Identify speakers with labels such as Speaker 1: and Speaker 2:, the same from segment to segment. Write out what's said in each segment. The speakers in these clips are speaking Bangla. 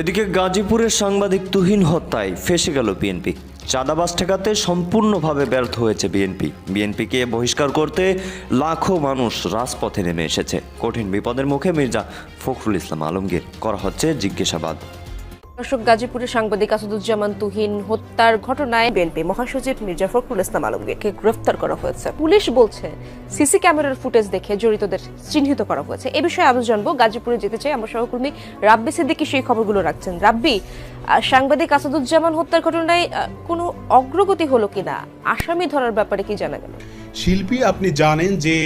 Speaker 1: এদিকে গাজীপুরের সাংবাদিক তুহিন হত্যায় ফেসে গেল বিএনপি। চাঁদাবাস ঠেকাতে সম্পূর্ণভাবে ব্যর্থ হয়েছে বিএনপি। বিএনপিকে বহিষ্কার করতে লাখো মানুষ রাজপথে নেমে এসেছে। কঠিন বিপদের মুখে মির্জা ফখরুল ইসলাম আলমগীর, করা হচ্ছে জিজ্ঞাসাবাদ।
Speaker 2: দর্শক, গাজীপুরের সাংবাদিক আসাদুজ্জামান তুহিন হত্যার ঘটনায় বিএনপি মহাসচিব মির্জা ফখরুল ইসলাম আলমগীরকে গ্রেফতার করা হয়েছে। পুলিশ বলছে, সিসি ক্যামেরার ফুটেজ দেখে জড়িতদের চিহ্নিত করা হয়েছে। এ বিষয়ে আরও জানব। গাজীপুরে যেতে চাই আমার সহকর্মী রাব্বি সিদ্দিকি, সেই খবরগুলো রাখছেন। রাব্বি সাংবাদিক আসাদুজ্জামান হত্যার ঘটনায় কোনো অগ্রগতি হলো কিনা? আসামি ধরার ব্যাপারে কি জানা গেল?
Speaker 3: শিল্পী, আপনি জানেন যে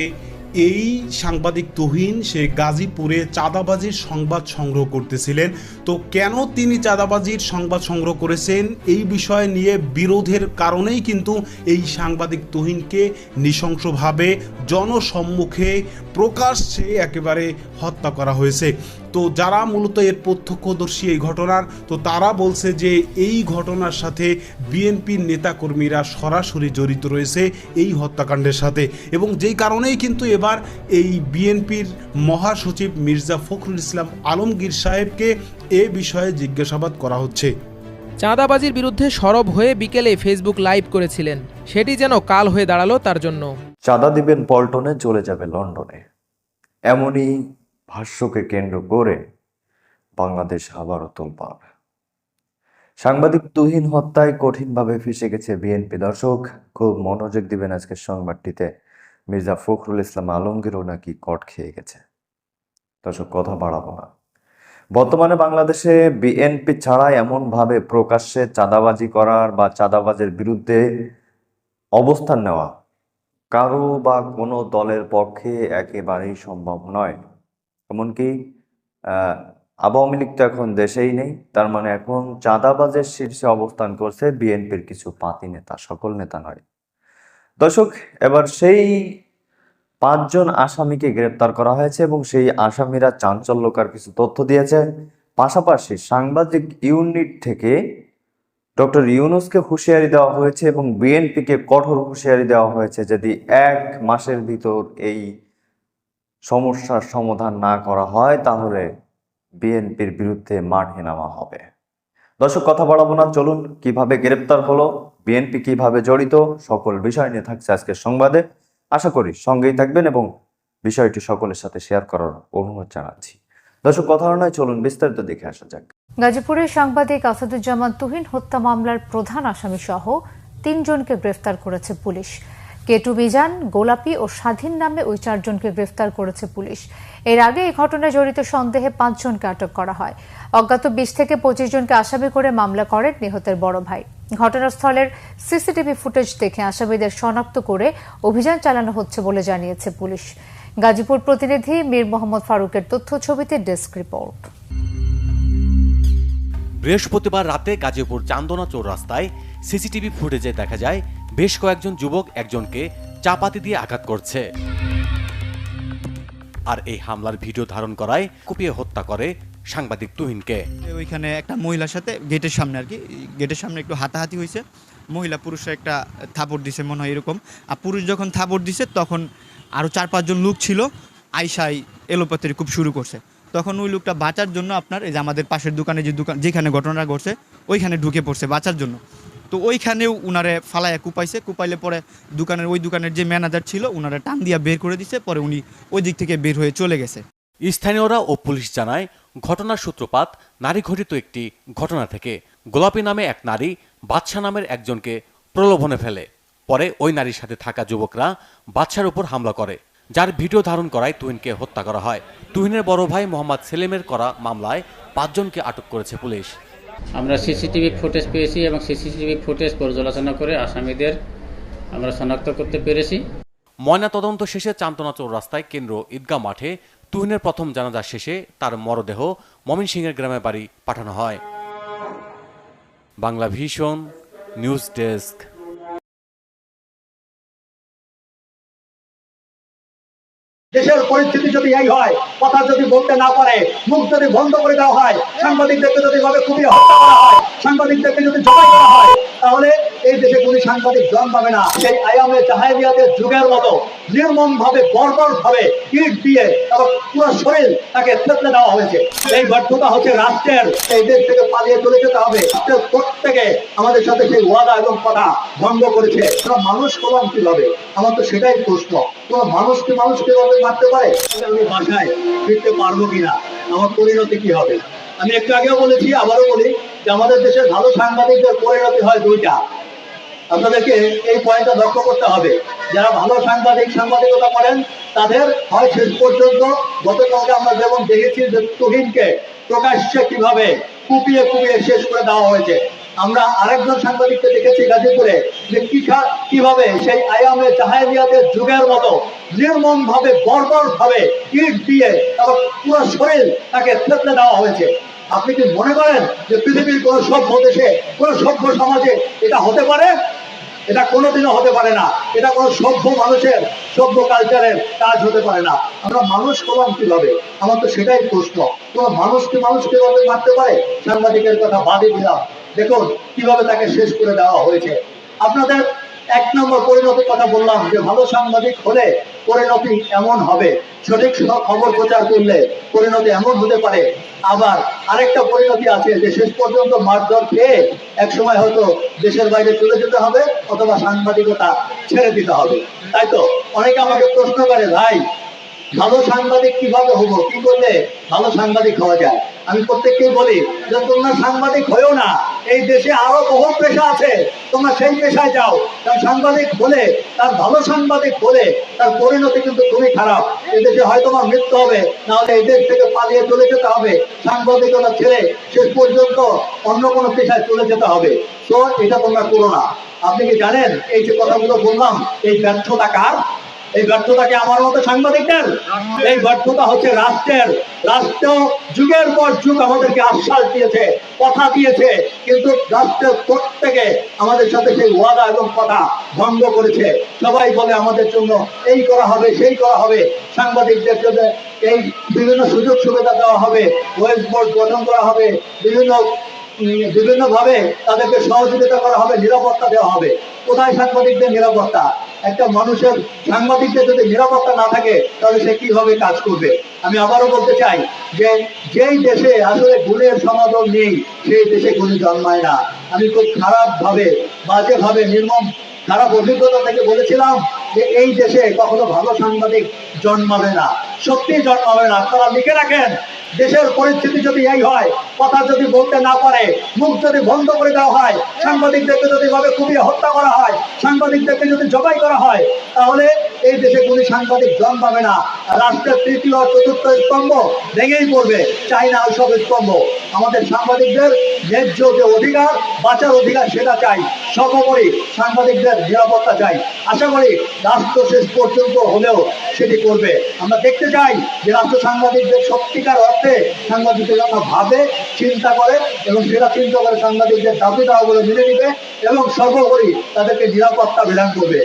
Speaker 3: এই সাংবাদিক তুহিন, সে গাজীপুরে চাঁদাবাজির সংবাদ সংগ্রহ করতেছিলেন। তো কেন তিনি চাঁদাবাজির সংবাদ সংগ্রহ করেছেন? এই বিষয় নিয়ে বিরোধের কারণেই কিন্তু এই সাংবাদিক তুহিনকে নৃশংসভাবে জনসম্মুখে প্রকাশ্যে একেবারে হত্যা করা হয়েছে। তো যারা মূলত এর প্রত্যক্ষদর্শী এই ঘটনার তো তারা বলছে যে এই ঘটনার সাথে বিএনপির নেতাকর্মীরা সরাসরি জড়িত রয়েছে এই হত্যাকাণ্ডের সাথে। এবং যেই কারণেই কিন্তু এবার এই বিএনপির মহাসচিব মির্জা ফখরুল ইসলাম আলমগীর সাহেবকে এ বিষয়ে জিজ্ঞাসাবাদ করা হচ্ছে।
Speaker 4: চাঁদাবাজির বিরুদ্ধে সরব হয়ে বিকেলে ফেসবুক লাইভ করেছিলেন। সেটি যেন কাল হয়ে দাঁড়াল তার জন্য।
Speaker 1: চাঁদা দিবেন পল্টনে চলে যাবে লন্ডনে। এমনই ভাষ্যকে কেন্দ্র করে বাংলাদেশ আবারও তোলপাড়। সাংবাদিক তুহিন হত্যায় কঠিনভাবে ফেসে গেছে বিএনপি দর্শক। খুব মনোযোগ দিবেন আজকের সংবাদটিতে। মির্জা ফখরুল ইসলাম আলমগীরও নাকি কট খেয়ে গেছে। দর্শক, কথা বাড়াবো না। বর্তমানে বাংলাদেশে বিএনপি ছাড়া এমনভাবে প্রকাশ্যে চাঁদাবাজি করার বা চাঁদাবাজের বিরুদ্ধে অবস্থান নেওয়া কারও বা কোনো দলের পক্ষে একেবারেই সম্ভব নয়। এমনকি আওয়ামী লীগ তো এখন দেশেই নেই, তার মানে এখন চাঁদাবাজের শীর্ষে অবস্থান করছে বিএনপির কিছু পাতি নেতা, সকল নেতা নয়। দর্শক, এবার সেই পাঁচজন আসামিকে গ্রেপ্তার করা হয়েছে এবং সেই আসামিরা চাঞ্চল্যকার কিছু তথ্য দিয়েছে। পাশাপাশি সাংবাদিক ইউনিট থেকে ডক্টর ইউনুসকে হুঁশিয়ারি দেওয়া হয়েছে এবং বিএনপিকে কঠোর হুঁশিয়ারি দেওয়া হয়েছে যদি এক মাসের ভিতর এই সমস্যার সমাধান না করা হয়, তাহলে বিএনপির বিরুদ্ধে মাঠে নামা হবে। দর্শক, কথা বাড়াবো না। চলুন, কীভাবে গ্রেপ্তার হলো, বিএনপি কীভাবে জড়িত, সকল বিষয় নিয়ে থাকছে আজকের সংবাদে। আশা করি সঙ্গেই থাকবেন এবং বিষয়টি সকলের সাথে শেয়ার করার অনুরোধ জানাচ্ছি। দর্শক, কথা নয়, চলুন বিস্তারিত দেখে আসা যাক।
Speaker 5: গাজীপুরের সাংবাদিক আসাদুজ্জামান তুহিন হত্যা মামলার প্রধান আসামি সহ তিনজনকে গ্রেফতার করেছে পুলিশ। কেটু বিজান, গোলাপি ও স্বাধীন নামে ওই চারজনকে গ্রেফতার করেছে পুলিশ। এর আগে এই ঘটনায় জড়িত সন্দেহে পাঁচজনকে আটক করা হয়। অজ্ঞাত বিশ থেকে পঁচিশ জনকে আসামি করে মামলা করেন নিহতের বড় ভাই। ঘটনাস্থলের সিসিটিভি ফুটেজ দেখে আসামিদের শনাক্ত করে অভিযান চালানো হচ্ছে বলে জানিয়েছে পুলিশ। গাজীপুর প্রতিনিধি মীর মোহাম্মদ ফারুকের তথ্য ছবিতে ডেস্ক রিপোর্ট।
Speaker 6: বৃহস্পতিবার রাতে গাজীপুর চান্দনা চৌরাস্তায় সিসিটিভি ফুটেজে দেখা যায় বেশ কয়েকজন যুবক একজনকে চাপাতি দিয়ে আঘাত করছে। আর এই হামলার ভিডিও ধারণ করায় কুপিয়ে হত্যা করে সাংবাদিক তুহিনকে।
Speaker 7: ওইখানে একটা মহিলার সাথে গেটের সামনে আর কি, গেটের সামনে একটু হাতাহাতি হয়েছে। মহিলা পুরুষের একটা থাপড় দিছে মনে হয় এরকম। আর পুরুষ যখন থাপড় দিছে, তখন আরও চার পাঁচজন লোক ছিল। আইসাই এলোপাতের খুব শুরু করছে। তখন ওই লোকটা বাঁচার জন্য আপনার এই যে আমাদের পাশের দোকানে যে দোকান, যেখানে ঘটনা ঘটছে, ওইখানে ঢুকে পড়ছে বাঁচার জন্য। তো ওইখানেও উনারে ফালায়া কুপাইছে। কুপাইলে পরে দোকানের, ওই দোকানের যে ম্যানেজার ছিল, উনারে টান দিয়া বের করে দিছে, পরে উনি ওই দিক থেকে বের হয়ে চলে গেছে।
Speaker 6: স্থানীয়রা ও পুলিশ জানায়, ঘটনার সূত্রপাত নারী ঘটিত একটি ঘটনা থেকে। গোলাপী নামে এক নারী বাদশা নামের একজনকে প্রলোভনে ফেলে। পরে ওই নারীর সাথে থাকা যুবকরা বাদশার উপর হামলা করে, যার ভিডিও ধারণ করায় তুহিনকে হত্যা করা হয়। তুহিনের বড় ভাই মোহাম্মদ সেলিমের করা মামলায় পাঁচজনকে আটক করেছে পুলিশ।
Speaker 8: আমরা সিসিটিভি ফুটেজ পেয়েছি এবং সিসিটিভি ফুটেজ পর্যালোচনা করে আসামিদের আমরা শনাক্ত করতে পেরেছি।
Speaker 6: ময়না তদন্ত শেষে চান্তনা চৌরাস্তায় কেন্দ্র ঈদগাহ মাঠে তুহিনের প্রথম জানাজা শেষে তার মরদেহ ময়মনসিংহের গ্রামের বাড়ি পাঠানো হয়। Bangla Vision, news desk.
Speaker 9: দেশের পরিস্থিতি যদি এই হয়, কথা যদি বলতে না পারে, মুখ যদি বন্ধ করে দেওয়া হয়, সাংবাদিকদেরকে যদি ভাবে খুবই হত্যা করা হয়, সাংবাদিকদেরকে যদি জবাই করা হয়, তাহলে এই দেশে কোন সাংবাদিক জন্মাবে না। সেই আয়ামে জাহাইলিয়াতের যুগের মতো নির্মম ভাবে বর্বর ভাবে ইট দিয়ে এবং পুরো শরীর তাকে থেতলে দেওয়া হয়েছে। এই ব্যর্থতা হচ্ছে রাষ্ট্রের। এই দেশ থেকে পালিয়ে চলে যেতে হবে। প্রত্যেকে আমাদের সাথে সেই ওয়াদা এবং কথা ভঙ্গ করেছে। মানুষ কলম কীভাবে? আমার তো সেটাই প্রশ্ন। তোরা মানুষকে মানুষ কীভাবে মারতে পারে? আমি বাসায় ফিরতে পারব কিনা? আমার পরিণতি কি হবে? আমি একটু আগেও বলেছি, আবারও বলি যে আমাদের দেশের ভালো সাংবাদিকদের পরিণতি হয় দুইটা। আপনাদেরকে এই পয়েন্টটা লক্ষ্য করতে হবে। যারা ভালো সাংবাদিক, সাংবাদিকতা করেন, তাদের হয় শেষ পর্যন্ত গতকালকে আমরা যেমন দেখেছি যে তুহিনকে প্রকাশ্যে কীভাবে কুপিয়ে কুপিয়ে শেষ করে দেওয়া হয়েছে। আমরা আরেকজন সাংবাদিককে দেখেছি গাজীপুরে যে কি খা- কীভাবে সেই আয়ামে জাহাইলিয়াতের যুগের মতো নির্মম ভাবে বর্বর ভাবে ইট দিয়ে এবং পুরো শরীর তাকে থেতলে দেওয়া হয়েছে। আপনি কি মনে করেন যে পৃথিবীর কোন সভ্য দেশে, কোন সভ্য সমাজে এটা হতে পারে? এটা কোনোদিনও হতে পারে না। এটা কোনো সভ্য মানুষের, সভ্য কালচারের কাজ হতে পারে না। আমরা মানুষ করলাম কীভাবে? আমার তো সেটাই প্রশ্ন। কোন মানুষকে মানুষ কীভাবে মারতে পারে? সাংবাদিকের কথা বাদে দিলাম। দেখুন, কীভাবে তাকে শেষ করে দেওয়া হয়েছে। আপনাদের এক নম্বর পরিণতির কথা বললাম যে, ভালো সাংবাদিক হলে পরিণতি এমন হবে। সঠিক খবর প্রচার করলে পরিণতি এমন হতে পারে। আবার আরেকটা পরিণতি আছে যে শেষ পর্যন্ত মারধর খেয়ে এক সময় হয়তো দেশের বাইরে চলে যেতে হবে অথবা সাংবাদিকতা ছেড়ে দিতে হবে। তাই তো? অনেকে আমাকে প্রশ্ন করে, ভাই, ভালো সাংবাদিক কীভাবে হব? কি করলে ভালো সাংবাদিক হওয়া যায়? আমি প্রত্যেককেই বলি, যে তোমরা সাংবাদিক হয়েও না এই দেশে আরও বহু পেশা আছে। তোমরা সেই পেশায় যাও। তার সাংবাদিক হলে তার ভালো সাংবাদিক হলে তার পরিণতি কিন্তু খুবই খারাপ। এই দেশে হয়তো আমার মৃত্যু হবে, নাহলে এই দেশ থেকে পালিয়ে চলে যেতে হবে। সাংবাদিকতা ছেড়ে শেষ পর্যন্ত অন্য কোনো পেশায় চলে যেতে হবে। তো এটা তোমরা করো না। আপনি কি জানেন? এই যে কথাগুলো বললাম, এই ব্যর্থতা কার? এই ব্যর্থতাকে আমার মতো সাংবাদিকদের? এই ব্যর্থতা হচ্ছে রাষ্ট্রের। রাষ্ট্র যুগের পর যুগ আমাদেরকে আশ্বাস দিয়েছে, কথা দিয়েছে, কিন্তু রাষ্ট্রের প্রত্যেকে আমাদের সাথে সেই ওয়াদা এবং কথা ভঙ্গ করেছে। সবাই বলে আমাদের জন্য এই করা হবে, সেই করা হবে। সাংবাদিকদের জন্য এই বিভিন্ন সুযোগ সুবিধা দেওয়া হবে। ওয়েস্ট বোর্ড গঠন করা হবে। বিভিন্ন বিভিন্ন ভাবে তাদেরকে সহযোগিতা করা হবে, নিরাপত্তা দেওয়া হবে। কোথায় সাংবাদিকদের নিরাপত্তা? একটা মানুষের সাংবাদিকদের যদি নিরাপত্তা না থাকে, তাহলে সে কীভাবে কাজ করবে? আমি আবারও বলতে চাই যে, যেই দেশে আসলে গুণের সমাদর নেই, সেই দেশে গুণী জন্মায় না। আমি খুব খারাপ ভাবে বাজে ভাবে নির্মম, খারাপ অভিজ্ঞতা থেকে বলেছিলাম যে, এই দেশে কখনো ভালো সাংবাদিক জন্মাবে না। সত্যি জন্মাবে না। আপনারা লিখে রাখেন। দেশের পরিস্থিতি যদি এই হয়, কথা যদি বলতে না পারে, মুখ যদি বন্ধ করে দেওয়া হয়, সাংবাদিকদেরকে যদি ভাবে কুপিয়ে হত্যা করা হয়, সাংবাদিকদেরকে যদি জবাই করা হয়, তাহলে এই দেশে কোনো সাংবাদিক জন্মাবে না। রাষ্ট্রের তৃতীয় চতুর্থ স্তম্ভ ভেঙেই পড়বে চাই না ওই সব স্তম্ভ। আমাদের সাংবাদিকদের ন্যায্য যে অধিকার, বাঁচার অধিকার সেটা চাই। সর্বোপরি সাংবাদিকদের নিরাপত্তা চাই। আশা করি রাষ্ট্র শেষ পর্যন্ত হলেও সেটি করবে। আমরা দেখতে চাই যে রাষ্ট্র সাংবাদিকদের সত্যিকার অর্থে সাংবাদিকদের জন্য ভাবে, চিন্তা করে এবং সেটা চিন্তা করে সাংবাদিকদের দাবি দাওয়াগুলো মেনে নিবে এবং সর্বোপরি তাদেরকে নিরাপত্তা বিধান করবে।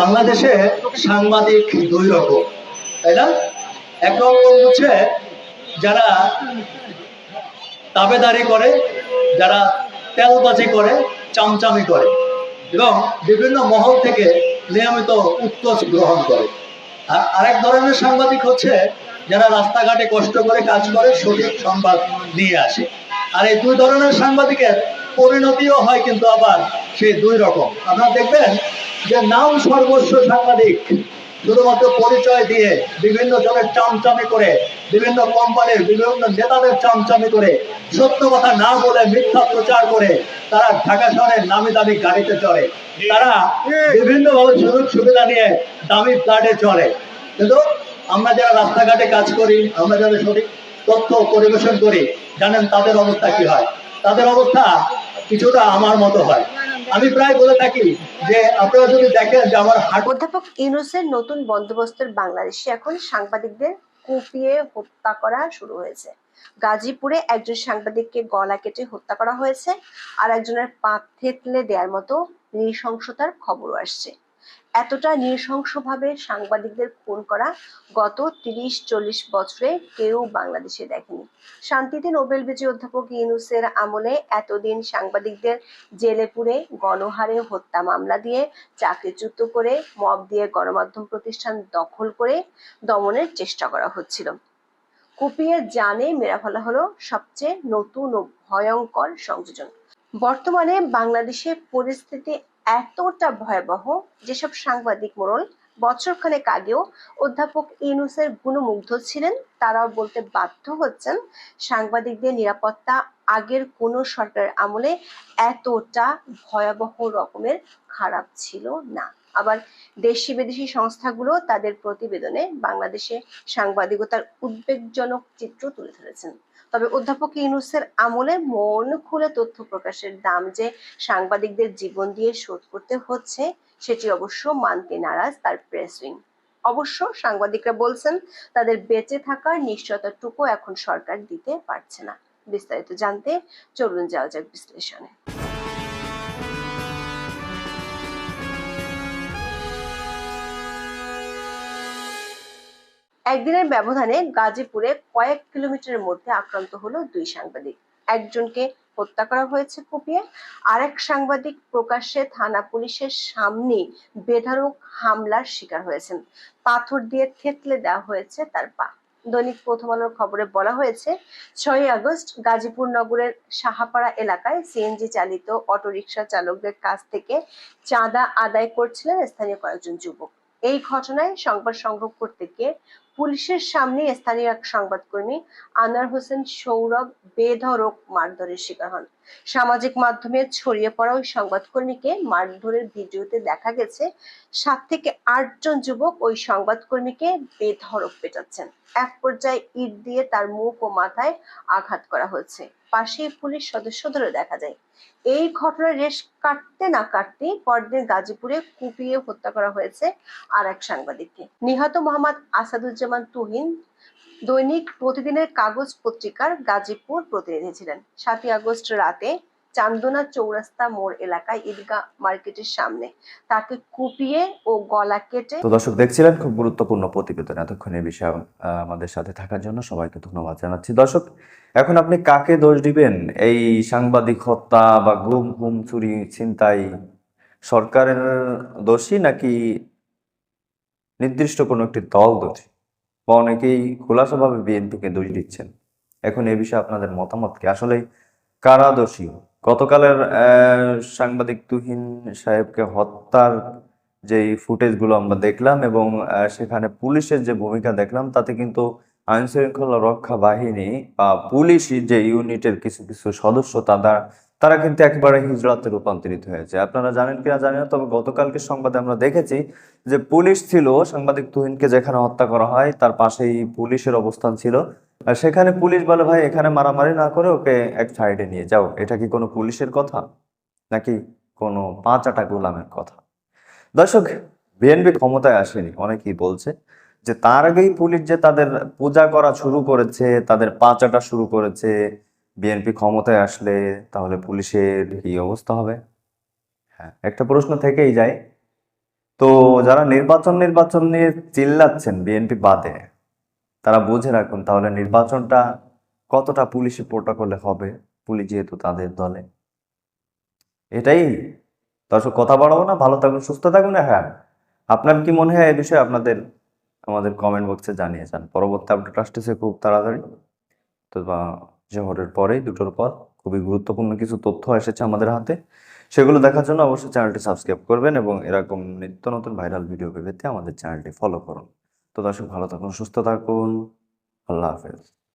Speaker 9: বাংলাদেশে সাংবাদিক দুই রকম, তাই না? এক রকম হচ্ছে যারা তাবেদারি করে, যারা তেলবাজি করে, চামচামি করে এবং বিভিন্ন মহল থেকে নিয়মিত উৎকোচ গ্রহণ করে। আর আরেক ধরনের সাংবাদিক হচ্ছে যারা রাস্তাঘাটে কষ্ট করে কাজ করে সঠিক সংবাদ নিয়ে আসে। আর এই দুই ধরনের সাংবাদিকের পরিণতিও হয় কিন্তু আবার সেই দুই রকম। আপনারা দেখবেন যে নাম সর্বস্ব সাংবাদিক শুধুমাত্র পরিচয় দিয়ে বিভিন্ন জনের চামচামি করে বিভিন্ন কোম্পানির বিভিন্ন নেতাদের চামচামি করে সত্য কথা না বলে মিথ্যা প্রচার করে তারা ঢাকা শহরের নামি দামি গাড়িতে চড়ে। তারা বিভিন্ন ভাবে সুযোগ সুবিধা নিয়ে দামি ফ্ল্যাটে চড়ে। কিন্তু আমরা যারা রাস্তাঘাটে কাজ করি, আমরা যারা সঠিক তথ্য পরিবেশন করি, জানেন তাদের অবস্থা কি হয়। তাদের অবস্থা কিছুটা আমার মতো হয়। আমি প্রায় বলে থাকি যে, আপনারা যদি দেখেন যে আমার
Speaker 10: অধ্যাপক ইউনুসের নতুন বন্দোবস্তের বাংলাদেশে এখন সাংবাদিকদের কুপিয়ে হত্যা করা শুরু হয়েছে। গাজীপুরে একজন সাংবাদিককে গলা কেটে হত্যা করা হয়েছে আর একজনের পা থেতলে দেওয়ার মতো নৃশংসতার খবর আসছে। এতটা নৃশংসভাবে সাংবাদিকদের খুন করা গত তিরিশ চল্লিশ বছরে কেউ বাংলাদেশে দেখেনি। শান্তিতে নোবেল বিজয়ী অধ্যাপক ইউনুসের আমলে এতদিন সাংবাদিকদের জেলে পুরে গণহারে হত্যা মামলা দিয়ে চাকরিচ্যুত করে, মব দিয়ে গণমাধ্যম প্রতিষ্ঠান দখল করে দমনের চেষ্টা করা হচ্ছিল। কুপিয়ে জানে মেরা ফেলা হলো সবচেয়ে নতুন ও ভয়ঙ্কর সংযোজন। বর্তমানে বাংলাদেশে পরিস্থিতি এতটা ভয়াবহ যেসব সাংবাদিক মোড়ল বছরখানেক আগেও অধ্যাপক ইউনুসের গুণমুগ্ধ ছিলেন, তারাও বলতে বাধ্য হচ্ছেন সাংবাদিকদের নিরাপত্তা আগের কোন সরকারের আমলে এতটা ভয়াবহ রকমের খারাপ ছিল না। আবার দেশি বিদেশি সংস্থাগুলো তাদের প্রতিবেদনে বাংলাদেশে সাংবাদিকতার উদ্বেগজনক চিত্র তুলে ধরেছেন। তবে অধ্যাপক ইউনুসের আমলে মন খুলে তথ্য প্রকাশের দাম যে সাংবাদিকদের জীবন দিয়ে শোধ করতে হচ্ছে, সেটি অবশ্য মানতে নারাজ তার প্রেস উইং। অবশ্য সাংবাদিকরা বলছেন, তাদের বেঁচে থাকার নিশ্চয়তাটুকু এখন সরকার দিতে পারছে না। বিস্তারিত জানতে চলুন যাওয়া যাক বিশ্লেষণে। একদিনের ব্যবধানে গাজীপুরে কয়েক কিলোমিটারের মধ্যে আক্রান্ত হলো দুই সাংবাদিক। একজনকে হত্যা করা হয়েছে কুপিয়ে, আরেক সাংবাদিক প্রকাশ্যে থানা পুলিশের সামনে বেধারক হামলার শিকার হয়েছেন। পাথর দিয়ে থেতলে দেওয়া হয়েছে তার পা। দৈনিক প্রথম আলোর খবরে বলা হয়েছে, ছয়ই আগস্ট গাজীপুর নগরের সাহাপাড়া এলাকায় সিএনজি চালিত অটোরিকশা চালকদের কাছ থেকে চাঁদা আদায় করছিলেন স্থানীয় কয়েকজন যুবক। এই ঘটনায় সংবাদ সংগ্রহ করতে গিয়ে পুলিশের সামনে স্থানীয় এক সংবাদকর্মী আনার হোসেন সৌরভ বেধরক মারধরের শিকার হন। সামাজিক মাধ্যমে ছড়িয়ে পড়া ওই সংবাদকর্মীকে মারধরের ভিডিওতে দেখা গেছে, সাত থেকে আটজন যুবক ওই সংবাদকর্মীকে বেধরক পেটাচ্ছেন। এক পর্যায়ে ইট দিয়ে তার মুখ ও মাথায় আঘাত করা হয়েছে। পাশেই পুলিশ সদস্যদেরও দেখা যায়। এই ঘটনার রেশ কাটতে না কাটতে পরদিন গাজীপুরে কুপিয়ে হত্যা করা হয়েছে আর এক সাংবাদিককে। নিহত মোহাম্মদ আসাদুজ্জামান তুহিন দৈনিক প্রতিদিনের কাগজ পত্রিকার গাজীপুর প্রতিনিধি ছিলেন। সাতই আগস্ট রাতে চান্দনা চৌরাস্তা মোড় এলাকায় ঈদগাহ মার্কেটের সামনে তাকে কুপিয়ে ও গলা কেটে
Speaker 1: তো দর্শক, দেখছিলেন খুব গুরুত্বপূর্ণ প্রতিবেদন এতক্ষণ এই বিষয়ে আমাদের সাথে থাকার জন্য সবাইকে ধন্যবাদ জানাচ্ছি। দর্শক, এখন আপনি কাকে দোষ দিবেন? এই সাংবাদিক হত্যা বা গুম গুম চুরি ছিনতাই সরকারের দোষী নাকি নির্দিষ্ট কোনো একটি দল দোষী? বা অনেকেই খোলাসাভাবে বিএনপিকে দোষ দিচ্ছেন। এখন এ বিষয়ে আপনাদের মতামত কি? আসলে কারা দোষী? গতকালের সাংবাদিক তুহিন সাহেবকে হত্যার যে ফুটেজগুলো আমরা দেখলাম এবং সেখানে পুলিশের যে ভূমিকা দেখলাম, তাতে কিন্তু আইন শৃঙ্খলা রক্ষা বাহিনী বা পুলিশ যে ইউনিটের কিছু কিছু সদস্য, তারা তারা কিন্তু একেবারে হিজড়াতে রূপান্তরিত হয়েছে। আপনারা জানেন কিনা জানি না, তবে গতকালকে সংবাদে আমরা দেখেছি যে পুলিশ ছিল, সাংবাদিক তুহিনকে যেখানে হত্যা করা হয়, তার পাশেই পুলিশের অবস্থান ছিল। সেখানে পুলিশ বলে, ভাই, এখানে মারামারি না করে ওকে এক সাইডে নিয়ে যাও। এটা কি কোনো পুলিশের কথা? নাকি কোনো পাঁচ আটা গোলামের কথা? দর্শক, বিএনপি ক্ষমতায় আসেনি। অনেকেই বলছে যে তার আগেই পুলিশ যে তাদের পূজা করা শুরু করেছে, তাদের পাচাটা শুরু করেছে বিএনপি ক্ষমতায় আসলে তাহলে পুলিশের কি অবস্থা হবে? হ্যাঁ একটা প্রশ্ন থেকেই যায়। তো যারা নির্বাচন নির্বাচন নিয়ে চিল্লাচ্ছেন বিএনপি বাদে, তারা বুঝে রাখুন তাহলে নির্বাচনটা কতটা পুলিশি প্রোটোকলে হবে, পুলিশ যেহেতু তাদের দলে। এটাই। দর্শক, কথা বাড়াবো না, ভালো থাকুন, সুস্থ থাকুন হ্যাঁ। আপনার কি মনে হয় এই বিষয়ে আপনাদের, আমাদের কমেন্ট বক্সে জানিয়ে যান। পরবর্তী আপডেট আসতেছে খুব তাড়াতাড়ি। তো জোহরের পরে, দুটোর পর খুবই গুরুত্বপূর্ণ কিছু তথ্য এসেছে আমাদের হাতে। সেগুলো দেখার জন্য অবশ্যই চ্যানেলটি সাবস্ক্রাইব করবেন এবং এরকম নিত্য নতুন ভাইরাল ভিডিও পেতে আমাদের চ্যানেলটি ফলো করুন। তো দর্শক, ভালো থাকুন, সুস্থ থাকুন। আল্লাহ হাফেজ।